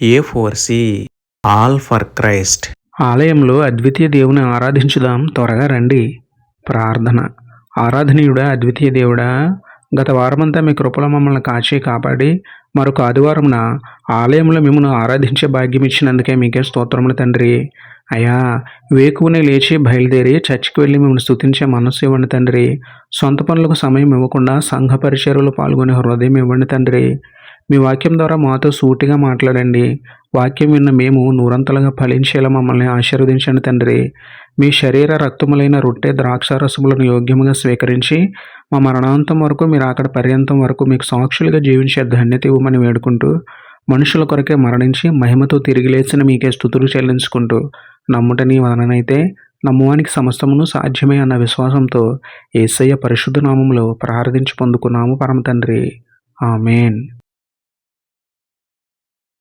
A four C all for Christ ఆలయంలో అద్వితీయ దేవుని ఆరాధించుదాం. త్వరగా రండి. ప్రార్థన. ఆరాధనీయుడా అద్వితీయ దేవుడా గత వారమంతా మీ కృపలో మమ్మల్ని కాచి కాపాడి మరొక ఆదివారంన ఆలయంలో మిమ్మల్ని ఆరాధించే భాగ్యం ఇచ్చినందుకే మీకే స్తోత్రములు తండ్రి. అయ్యా వేకువనే లేచి బయలుదేరి చర్చికి వెళ్ళి మిమ్మల్ని స్థుతించే మనస్సు ఇవ్వండి తండ్రి. సొంత పనులకు సమయం ఇవ్వకుండా సంఘ పరిచర్యలో పాల్గొనే హృదయం ఇవ్వండి తండ్రి. మీ వాక్యం ద్వారా మాతో సూటిగా మాట్లాడండి. వాక్యం విన్న మేము నూరంతలుగా ఫలించేలా మమ్మల్ని ఆశీర్వదించండి తండ్రి. మీ శరీర రక్తములైన రొట్టె ద్రాక్ష రసములను యోగ్యముగా స్వీకరించి మా మరణాంతం వరకు మీరు అక్కడ పర్యంతం వరకు మీకు సాక్షులుగా జీవించే ధన్యత ఇవ్వమని వేడుకుంటూ మనుషుల కొరకే మరణించి మహిమతో తిరిగి లేచిన మీకే స్థుతులు చెల్లించుకుంటూ నమ్ముటని వలనైతే నమ్మువానికి సమస్తమును సాధ్యమే అన్న విశ్వాసంతో ఏసయ్య పరిశుద్ధ నామములో ప్రార్థించి పొందుకున్నాము పరమ తండ్రి. ఆమెన్.